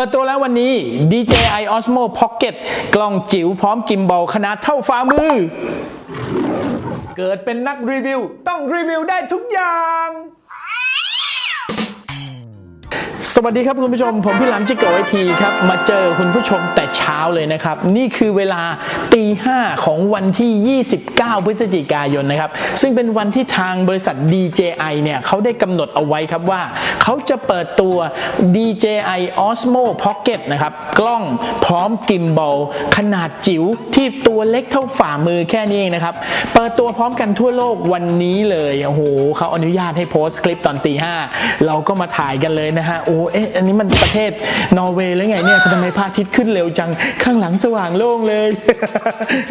ปิดตัวแล้ววันนี้ DJI Osmo Pocket กล้องจิ๋วพร้อมกิมบอลขนาดเท่าฝ่ามือ เกิดเป็นนักรีวิว ต้องรีวิวได้ทุกอย่าง สวัสดีครับคุณผู้ชม ผมพี่หลามจิโกไอทีครับ มาเจอคุณผู้ชมแต่เช้าเลยนะครับ นี่คือเวลาตีห้าของวันที่ 29 พฤศจิกายนนะครับ ซึ่งเป็นวันที่ทางบริษัท DJI เนี่ยเขาได้กำหนดเอาไว้ครับว่า เขาจะเปิดตัว DJI Osmo Pocket นะครับ กล้องพร้อมกิมบอลขนาดจิ๋วที่ตัวเล็กเท่าฝ่ามือแค่นี้เองนะครับ เปิดตัวพร้อมกันทั่วโลกวันนี้เลยโอ้โหเขาอนุญาตให้โพสต์คลิปตอนตีห้าเราก็มาถ่ายกันเลยนะฮะโอ้เอ๊ะอันนี้มันประเทศนอร์เวย์แล้วไงเนี่ยทำไมพระอาทิตย์ขึ้นเร็วจังข้างหลังสว่างโล่งเลย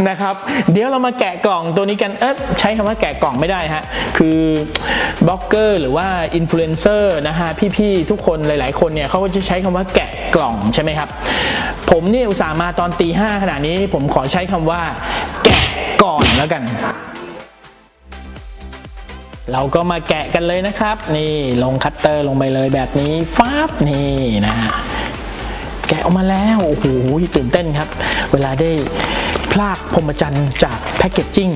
นะครับ เดี๋ยวเรามาแกะกล่องตัวนี้กันเอ๊ะใช้คำว่าแกะกล่องไม่ได้ฮะคือบล็อกเกอร์หรือว่าอินฟลูเอนเซอร์นะฮะพี่ๆทุกคนหลาย ๆ คนเนี่ยเขาก็จะใช้คำว่าแกะกล่องใช่ไหมครับ ผมเนี่ยอุตส่าห์มาตอนตีห้าขนาดนี้ผมขอใช้คำว่าแกะก่อนแล้วกัน เราก็มาแกะกันเลยนะครับ นี่ลงคัตเตอร์ลงไปเลยแบบนี้ฟ้าบนี่นะฮะแกะออกมาแล้วโอ้โหตื่นเต้นครับ เวลาได้พลากพรมจรรย์จากแพคเกจจิ้ง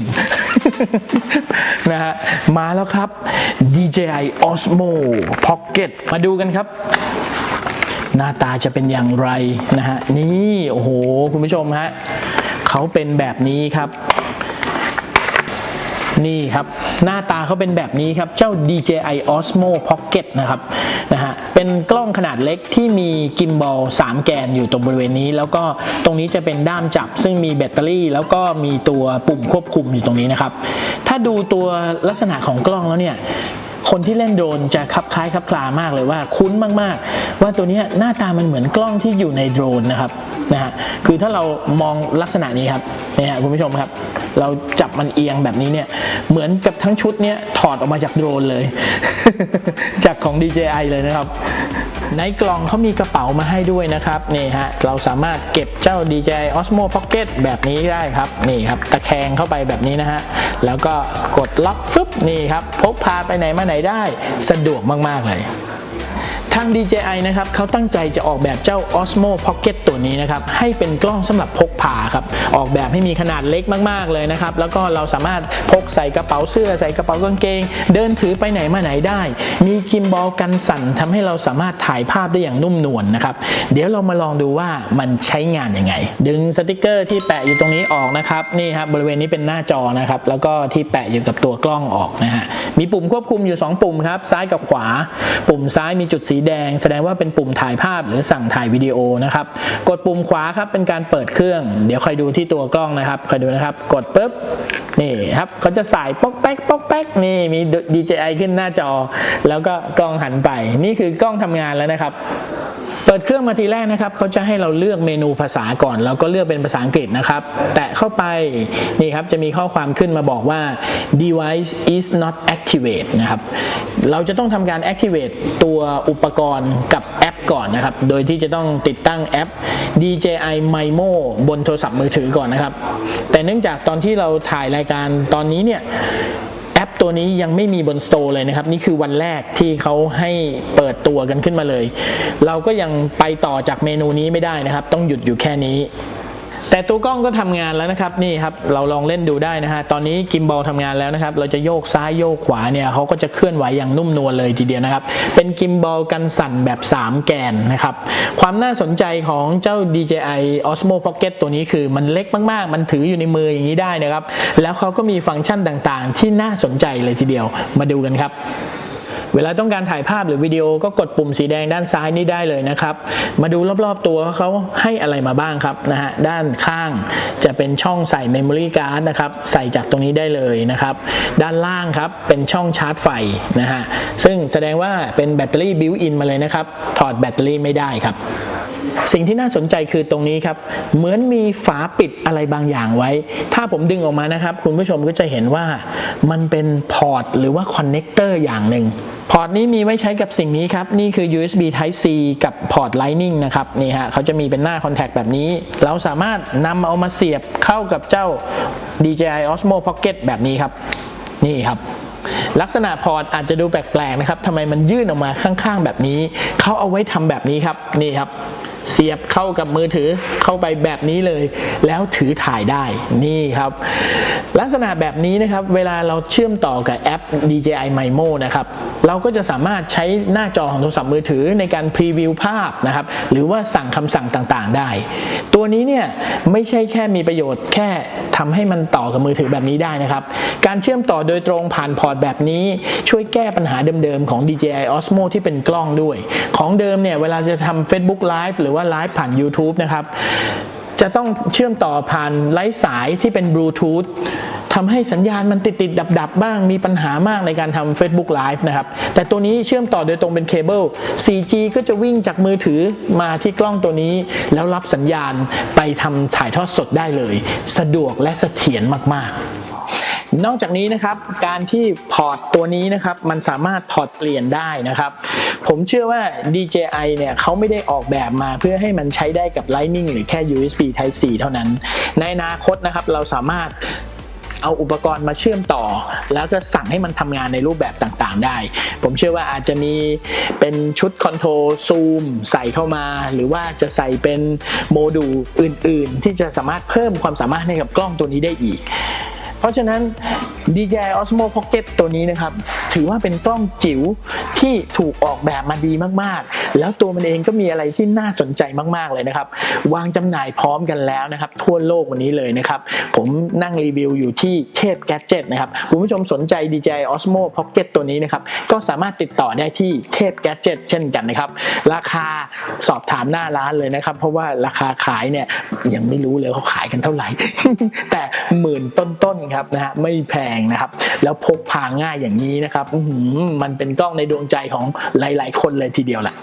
นะฮะมาแล้วครับ DJI Osmo Pocket มาดูกันครับ หน้าตาจะเป็นอย่างไรนะฮะนี่ โอ้โห คุณผู้ชมฮะเขาเป็นแบบนี้ครับ นี่ครับ หน้าตาเขาเป็นแบบนี้ครับ เจ้า DJI Osmo Pocket นะครับนะฮะเป็นกล้องขนาดเล็กที่มีกิมบอล3 แกนอยู่ตรงบริเวณนี้ แล้วก็ตรงนี้จะเป็นด้ามจับ ซึ่งมีแบตเตอรี่ แล้วก็มีตัวปุ่มควบคุมอยู่ตรงนี้นะครับ ถ้าดูตัวลักษณะของกล้องแล้วเนี่ย คนที่เล่นโดรนจะคลับคล้ายคลับคลามากเลยว่าคุ้นมากๆ ว่าตัวนี้หน้าตามันเหมือนกล้องที่อยู่ในโดรนนะครับนะฮะคือถ้าเรามองลักษณะนี้ครับเนี่ยฮะคุณผู้ชมครับ เราจับมันเอียงแบบนี้เนี่ยเหมือนกับทั้งชุดเนี้ยถอดออกมาจากโดรนเลย จากของ DJI เลยนะครับ ในกล่องเขามีกระเป๋ามาให้ด้วยนะครับนี่ฮะเราสามารถเก็บเจ้า DJI Osmo Pocket แบบนี้ได้ครับนี่ครับตะแคงเข้าไปแบบนี้นะฮะแล้วก็กดล็อกฟึบนี่ครับพกพาไปไหนมาไหนได้ สะดวกมาก ๆ เลย ทาง DJI นะครับเขาตั้งใจจะออกแบบเจ้า Osmo Pocket ตัวนี้นะครับให้เป็นกล้องสำหรับพกพาครับออกแบบให้มีขนาดเล็กมากๆเลยนะครับแล้วก็เราสามารถพกใส่กระเป๋าเสื้อใส่กระเป๋ากางเกง เดินถือไปไหนมาไหนได้ มีกิมบอลกันสั่นทำให้เราสามารถถ่ายภาพได้อย่างนุ่มนวลนะครับเดี๋ยวเรามาลองดูว่ามันใช้งานยังไง ดึงสติกเกอร์ที่แปะอยู่ตรงนี้ออกนะครับนี่ครับบริเวณนี้เป็นหน้าจอนะครับแล้วก็ที่แปะอยู่กับตัวกล้องออกนะฮะมีปุ่มควบคุมอยู่ 2 ปุ่มครับซ้ายกับขวา ปุ่มซ้ายมีจุดสีแดงแสดงว่าเป็นปุ่มถ่ายภาพหรือสั่งถ่ายวิดีโอนะครับ กดปุ่มขวาครับเป็นการเปิดเครื่อง เดี๋ยวคอยดูที่ตัวกล้องนะครับคอยดูนะครับ กดปุ๊บนี่ครับเขาจะสายป๊อกแป๊กป๊อกแป๊กนี่มี DJI ขึ้นหน้าจอ แล้วก็กล้องหันไป นี่คือกล้องทำงานแล้วนะครับ เปิดเครื่องมาทีแรกนะครับเขาจะให้เราเลือกเมนูภาษาก่อนแล้วก็เลือกเป็นภาษาอังกฤษนะครับ แตะเข้าไปนี่ครับจะมีข้อความขึ้นมาบอกว่า device is not activate นะครับเราจะต้องทำการ activate ตัวอุปกรณ์กับแอปก่อนนะครับ โดยที่จะต้องติดตั้งแอป DJI Mimo บนโทรศัพท์มือถือก่อนนะครับ แต่เนื่องจากตอนที่เราถ่ายรายการตอนนี้เนี่ย แอปตัวนี้ยังไม่มีบนสโตร์เลยนะครับ นี่คือวันแรกที่เขาให้เปิดตัวกันขึ้นมาเลย เราก็ยังไปต่อจากเมนูนี้ไม่ได้นะครับ ต้องหยุดอยู่แค่นี้ แต่ตัวกล้องก็ทำงานแล้วนะครับนี่ครับเราลองเล่นดูได้นะฮะตอนนี้กิมบอลทำงานแล้วนะครับเราจะโยกซ้ายโยกขวาเนี่ยเขาก็จะเคลื่อนไหวอย่างนุ่มนวลเลยทีเดียวนะครับ เป็นกิมบอลกันสั่นแบบ 3 แกนนะครับความน่าสนใจของเจ้า DJI Osmo Pocket ตัวนี้คือมันเล็กมากๆ มันถืออยู่ในมืออย่างนี้ได้นะครับ แล้วเขาก็มีฟังก์ชันต่างๆ ที่น่าสนใจเลยทีเดียวมาดูกันครับ เวลาต้องการถ่ายภาพหรือวิดีโอก็กดปุ่มสีแดงด้านซ้ายนี้ได้เลยนะครับ มาดูรอบๆตัวเขาให้อะไรมาบ้างครับนะฮะด้านข้างจะเป็นช่องใส่ Memory Card นะครับใส่จากตรงนี้ได้เลยนะครับ ด้านล่างครับเป็นช่องชาร์จไฟนะฮะซึ่งแสดงว่าเป็นแบตเตอรี่บิวอินมาเลยนะครับ ถอดแบตเตอรี่ไม่ได้ครับสิ่งที่น่าสนใจคือตรงนี้ครับ เหมือนมีฝาปิดอะไรบางอย่างไว้ ถ้าผมดึงออกมานะครับ คุณผู้ชมก็จะเห็นว่ามันเป็นพอร์ตหรือว่าคอนเนคเตอร์อย่างหนึ่ง พอร์ตนี้มีไว้ใช้กับสิ่งนี้ครับ นี่คือ USB Type C กับพอร์ต Lightning นะครับ นี่ฮะเขาจะมีเป็นหน้าคอนแทคแบบนี้ เราสามารถนำเอามาเสียบเข้ากับเจ้า DJI Osmo Pocket แบบนี้ครับ นี่ครับลักษณะพอร์ตอาจจะดูแปลกๆนะครับทำไมมันยื่นออกมาข้างๆแบบนี้ เขาเอาไว้ทำแบบนี้ครับ นี่ครับ เสียบเข้ากับมือถือเข้าไปแบบนี้เลย แล้วถือถ่ายได้นี่ครับ ลักษณะแบบนี้นะครับเวลาเราเชื่อมต่อกับแอป DJI Mimo นะครับเราก็จะสามารถใช้หน้าจอของโทรศัพท์มือถือในการพรีวิวภาพนะครับหรือว่าสั่งคำสั่งต่างๆ ได้ ตัวนี้เนี่ยไม่ใช่แค่มีประโยชน์แค่ทำให้มันต่อกับมือถือแบบนี้ได้นะครับการเชื่อมต่อโดยตรงผ่านพอร์ตแบบนี้ช่วยแก้ปัญหาเดิมๆของ DJI Osmo ที่เป็นกล้องด้วย ของเดิมเนี่ยเวลาจะทำ Facebook Live หรือว่าไลฟ์ผ่าน YouTube นะครับ จะต้องเชื่อมต่อผ่านไร้สายที่เป็นบลูทูธทำให้สัญญาณมันติดติดดับดับบ้างมีปัญหามากในการทำ Facebook Live นะครับ แต่ตัวนี้เชื่อมต่อโดยตรงเป็นเคเบิล 4G ก็จะวิ่งจากมือถือมาที่กล้องตัวนี้ แล้วรับสัญญาณไปทำถ่ายทอดสดได้เลย สะดวกและเสถียรมาก ๆนอกจากนี้นะครับการที่พอร์ตตัวนี้นะครับมันสามารถถอดเปลี่ยนได้นะครับ ผมเชื่อว่า DJI เนี่ยเขาไม่ได้ออกแบบมาเพื่อให้มันใช้ได้กับ Lightning หรือแค่ USB Type C เท่านั้น ในอนาคตนะครับเราสามารถเอาอุปกรณ์มาเชื่อมต่อ แล้วก็สั่งให้มันทำงานในรูปแบบต่างๆ ได้ ผมเชื่อว่าอาจจะมีเป็นชุดคอนโทรลซูมใส่เข้ามา หรือว่าจะใส่เป็นโมดูลอื่น ๆ ที่จะสามารถเพิ่มความสามารถให้กับกล้องตัวนี้ได้อีก เพราะฉะนั้น DJI Osmo Pocket ตัวนี้นะครับ ถือว่าเป็นกล้องจิ๋วที่ถูกออกแบบมาดีมากๆ แล้วตัวมันเองก็มีอะไรที่น่าสนใจมาก ๆ เลยนะครับ วางจำหน่ายพร้อมกันแล้วนะครับ ทั่วโลกวันนี้เลยนะครับ ผมนั่งรีวิวอยู่ที่เทพแก d เจ็ตนะครับ คุณผู้ชมสนใจ DJI Osmo Pocket ตัวนี้นะครับ ก็สามารถติดต่อได้ที่เทพแก d เจ็ตเช่นกันนะครับ ราคาสอบถามหน้าร้านเลยนะครับ เพราะว่าราคาขายเนี่ยยังไม่รู้เลยเขาขายกันเท่าไหร่ แต่หมื่นต้นๆครับนะฮะไม่แพงนะครับ แล้วพกพาง่ายอย่างนี้นะครับมันเป็นกล้องในดวงใจของหลาย ๆ คนเลยทีเดียวแหละ